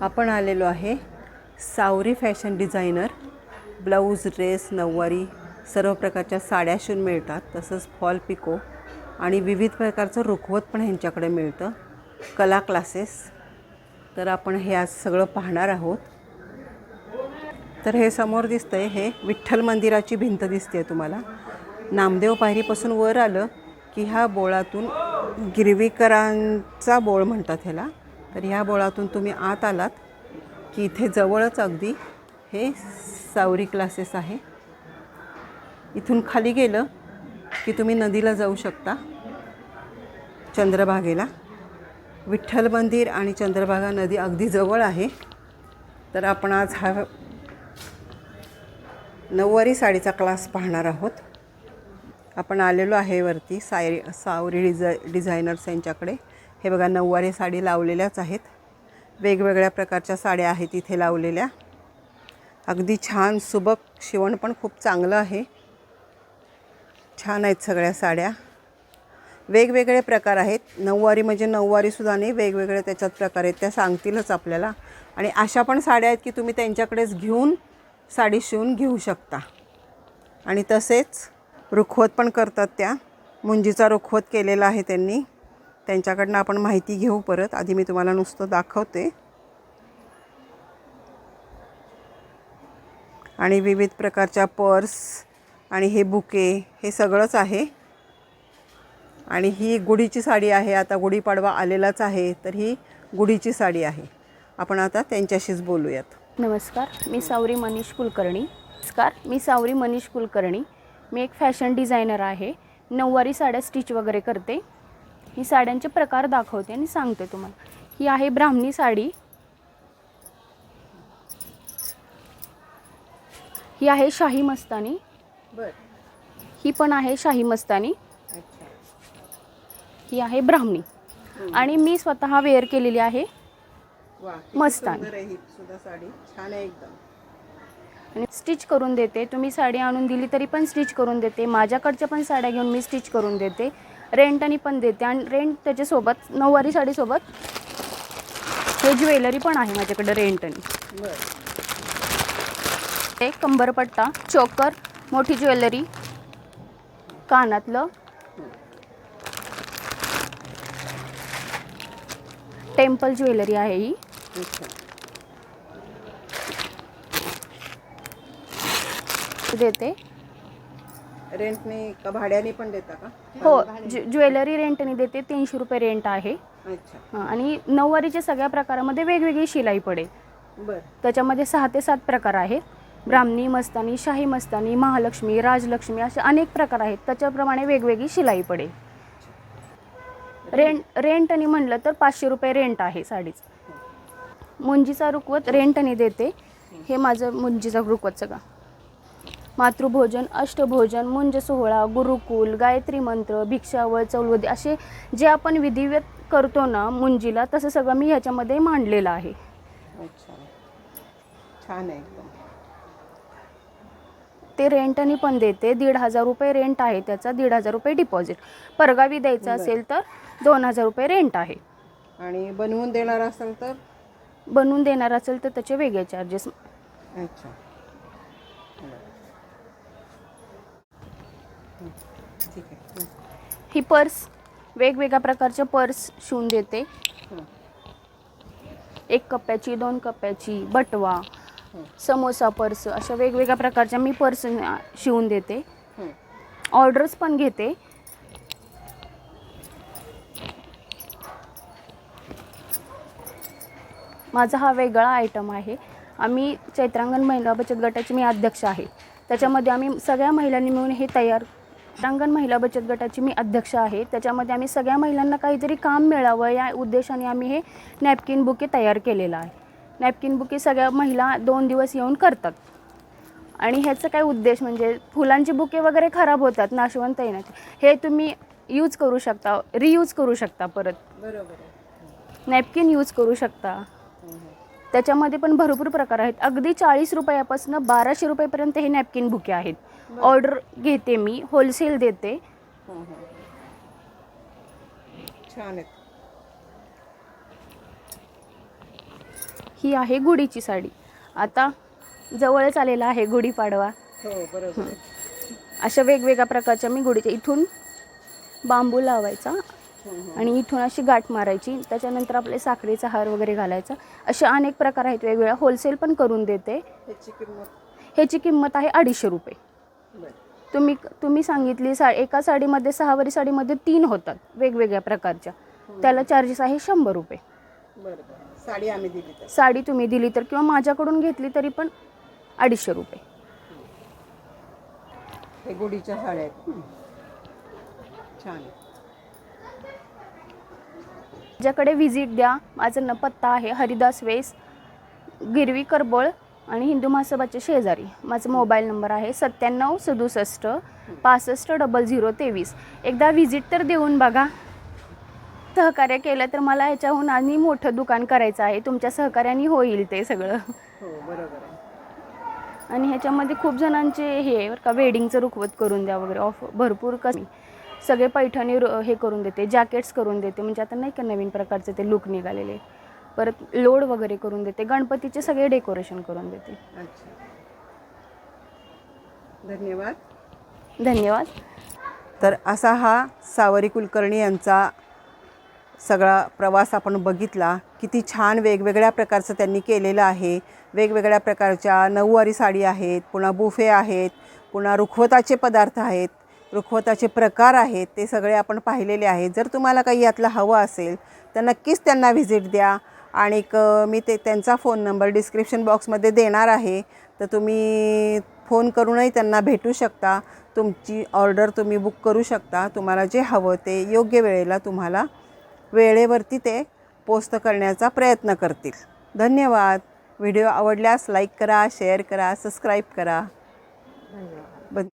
आपण आलेलो आहे Savari fashion designer. Blouse dress नऊवारी सर्व प्रकारच्या साड्या शिवून मिळतात. तसंच फॉल पिको आणि विविध प्रकारचं रुखवत पण ह्यांच्याकडे मिळतं. कला क्लासेस तर आपण हे आज सगळं पाहणार आहोत. तर हे समोर दिसतंय हे विठ्ठल मंदिराची भिंत दिसते तुम्हाला. नामदेव पायरीपासून वर आलं की ह्या बोळातून गिरवीकरांचा बोळ म्हणतात ह्याला. तर ह्या बोळातून तुम्ही आत आलात की इथे जवळच अगदी हे सावरी क्लासेस आहे. इथून खाली गेलं की तुम्ही नदीला जाऊ शकता चंद्रभागेला. विठ्ठल मंदिर आणि चंद्रभागा नदी अगदी जवळ आहे. तर आपण आज हा नऊवारी साडीचा क्लास पाहणार आहोत. आपण आलेलो आहे वरती सायरी सावरी डिझाय डिझायनर्स यांच्याकडे. हे बघा नऊवारी साडी लावलेल्याच आहेत. वेगवेगळ्या प्रकारच्या साड्या आहेत इथे लावलेल्या. अगदी छान सुबक शिवण पण खूप चांगलं आहे. छान आहेत सगळ्या साड्या. वेगवेगळे प्रकार आहेत. नऊवारी म्हणजे नऊवारीसुद्धा नाही वेगवेगळे त्याच्यात प्रकार आहेत. त्या सांगतीलच आपल्याला. आणि अशा पण साड्या आहेत की तुम्ही त्यांच्याकडेच घेऊन साडी शिवून घेऊ शकता. आणि तसेच रुखवत पण करतात त्या. मुंजीचा रुखवत केलेला आहे त्यांनी. त्यांच्याकडनं आपण माहिती घेऊ परत. आधी मी तुम्हाला नुसतं दाखवते. आणि विविध प्रकारच्या पर्स आणि हे बुके हे सगळंच आहे. आणि ही गुढीची साडी आहे. आता गुढीपाडवा आलेलाच आहे तर ही गुढीची साडी आहे. आपण आता त्यांच्याशीच बोलूयात. नमस्कार मी सावरी मनीष कुलकर्णी. नमस्कार मी सावरी मनीष कुलकर्णी. मी एक फॅशन डिझायनर आहे. नऊवारी साड्या स्टिच वगैरे करते. ही साड्यांचे प्रकार दाखवते आणि सांगते तुम्हाला. ही आहे ब्राह्मणी साडी. ही आहे शाही मस्तानी. ही पण आहे शाही मस्तानी. ही आहे ब्राह्मणी. आणि मी स्वतः वेअर केलेली आहे वा किती मस्त आहे. सुंदर आहे ही सुद्धा साडी. छान आहे एकदम. आणि स्टिच करून देते. तुम्ही साडी आणून दिली तरी पण स्टिच करून देते. माझ्याकडच्या पण साड्या घेऊन मी स्टिच करून देते. रेंटनी पण देते. आणि रेंट त्याच्यासोबत नऊवारी साडीसोबत हे ज्वेलरी पण आहे माझ्याकडे रेंटनी. बर ते कंबरपट्टा चोकर मोठी ज्वेलरी कानातलं टेम्पल ज्वेलरी आहे ही. देते. रेंटने का भाड्याने पण देता का? हो ज्वे- ज्वेलरी रेंटने देते तीनशे रुपये रेंट आहे. अच्छा. हां, आणि नऊवारीच्या सगळ्या प्रकारामध्ये वेगवेगळी शिलाई पडेल. बर. त्याच्यामध्ये सहा ते सात प्रकार आहेत. ब्राह्मणी मस्तानी शाही मस्तानी महालक्ष्मी राजलक्ष्मी असे अनेक प्रकार आहेत. त्याच्याप्रमाणे वेगवेगळी शिलाई पडेल. रेंट रेंटनी म्हणलं तर पाचशे रुपये रेंट आहे साडीचं. मुंजीचा रुकवत रेंटनी देते. हे माझं मुंजीचा रुकवत सगळा. मातृभोजन अष्टभोजन मुंज सोहळा गुरुकुल गायत्री मंत्र भिक्षावळ चौलवदी असे जे आपण विधिवत करतो ना मुंजीला तसं सगळं मी ह्याच्यामध्ये मांडलेलं आहे. अच्छा. छान आहे एकदम. ते रेंटनी पण देते. दीड हजार रुपये रेंट आहे त्याचा दीड हजार रुपये डिपॉझिट परगावी द्यायचा. असेल तर दोन हजार रुपये रेंट आहे. आणि बनवून देणार असेल तर? बनवून देणार असेल तर त्याचे वेगळे चार्जेस अच्छा. बरं. हं, ठीक आहे. पर्स वेगवेगळ्या प्रकारचे पर्स शिवून देते. एक कप्प्याची दोन कप्प्याची बटवा समोसा पर्स अशा वेगवेगळ्या प्रकारच्या मी पर्स शिवून देते. ऑर्डर्स पण घेते. माझा हा वेगळा आयटम आहे. आम्ही चैत्रांगण महिला बचत गटाची मी अध्यक्ष आहे. त्याच्यामध्ये आम्ही सगळ्या महिलांनी मिळून हे तयार चैत्रांगण महिला बचत गटाची मी अध्यक्ष आहे. त्याच्यामध्ये आम्ही सगळ्या महिलांना काहीतरी काम मिळावं या उद्देशाने आम्ही हे नॅपकिन बुके तयार केलेलं आहे. नॅपकिन बुके सगळ्या महिला दोन दिवस येऊन करतात. आणि ह्याचं काय उद्देश म्हणजे फुलांची बुके वगैरे खराब होतात नाशवंत येण्याचे हे तुम्ही यूज करू शकता रियूज करू शकता परत. बरोबर नॅपकिन यूज करू शकता. त्याच्यामध्ये पण भरपूर प्रकार आहेत. अगदी चाळीस रुपयापासून बाराशे रुपयेपर्यंत हे नॅपकिन बुके आहेत. ऑर्डर घेते मी होलसेल देते. हं, हं. छान आहेत. ही आहे गुढीची साडी. आता जवळच आलेला आहे गुढीपाडवा हो बरोबर. अशा वेगवेगळ्या प्रकारच्या मी गुढीच्या इथून बांबू लावायचा आणि इथून अशी गाठ मारायची. त्याच्यानंतर आपले साखरेचा हार वगैरे घालायचा. असे अनेक प्रकार आहेत वेगवेगळ्या. होलसेल पण करून देते. ह्याची किंमत? ह्याची किंमत आहे अडीचशे रुपये. तुम्ही तुम्ही सांगितली सा एका साडीमध्ये सहावारी साडीमध्ये तीन होतात वेगवेगळ्या प्रकारच्या. त्याला चार्जेस आहे शंभर रुपये. साडी आम्ही दिली तर. साडी तुम्ही दिली तर किंवा माझ्याकडून घेतली तरी पण अडीचशे रुपये. हे गुढीच्या साड्या आहेत. हं. छान माझ्याकडे व्हिजिट द्या. माझं न पत्ता आहे हरिदास वेस गिरवी करबोळ आणि हिंदू महासभाचे शेजारी. माझा मोबाईल नंबर आहे सत्त्याण्णव सदुसष्ट पासष्ट डबल झिरो तेवीस. एकदा व्हिजिट तर देऊन बघा. सहकार्य केलं तर मला ह्याच्याहून आणि मोठं दुकान करायचं आहे. तुमच्या सहकार्याने होईल ते सगळं. हो बरोबर आहे. आणि ह्याच्यामध्ये खूप जणांचे हे बरं का वेडिंगचं रुखवत करून द्या वगैरे. ऑफ भरपूर कमी. सगळे पैठणी हे करून देते जॅकेट्स करून देते. म्हणजे आता नाही का नवीन प्रकारचे ते लुक निघालेले. परत लोड वगैरे करून देते. गणपतीचे सगळे डेकोरेशन करून देते. अच्छा. धन्यवाद. धन्यवाद. तर असा हा सावरी कुलकर्णी यांचा सगळा प्रवास आपण बघितला. किती छान वेगवेगळ्या प्रकारचं त्यांनी केलेलं आहे. वेगवेगळ्या प्रकारच्या नऊवारी साडी आहेत पुन्हा बुफे आहेत पुन्हा रुखवताचे पदार्थ आहेत रुखवताचे प्रकार आहेत ते सगळे आपण पाहिलेले आहेत. जर तुम्हाला काही यातलं हवं असेल तर नक्कीच त्यांना व्हिजिट द्या. आणि मी ते त्यांचा फोन नंबर डिस्क्रिप्शन बॉक्समध्ये देणार आहे. तर तुम्ही फोन करूनही त्यांना भेटू शकता. तुमची ऑर्डर तुम्ही बुक करू शकता. तुम्हाला जे हवं ते योग्य वेळेला तुम्हाला वेळेवरती ते पोस्ट करण्याचा प्रयत्न करतील. धन्यवाद. व्हिडिओ आवडल्यास लाईक करा शेअर करा सबस्क्राईब करा. धन्यवाद.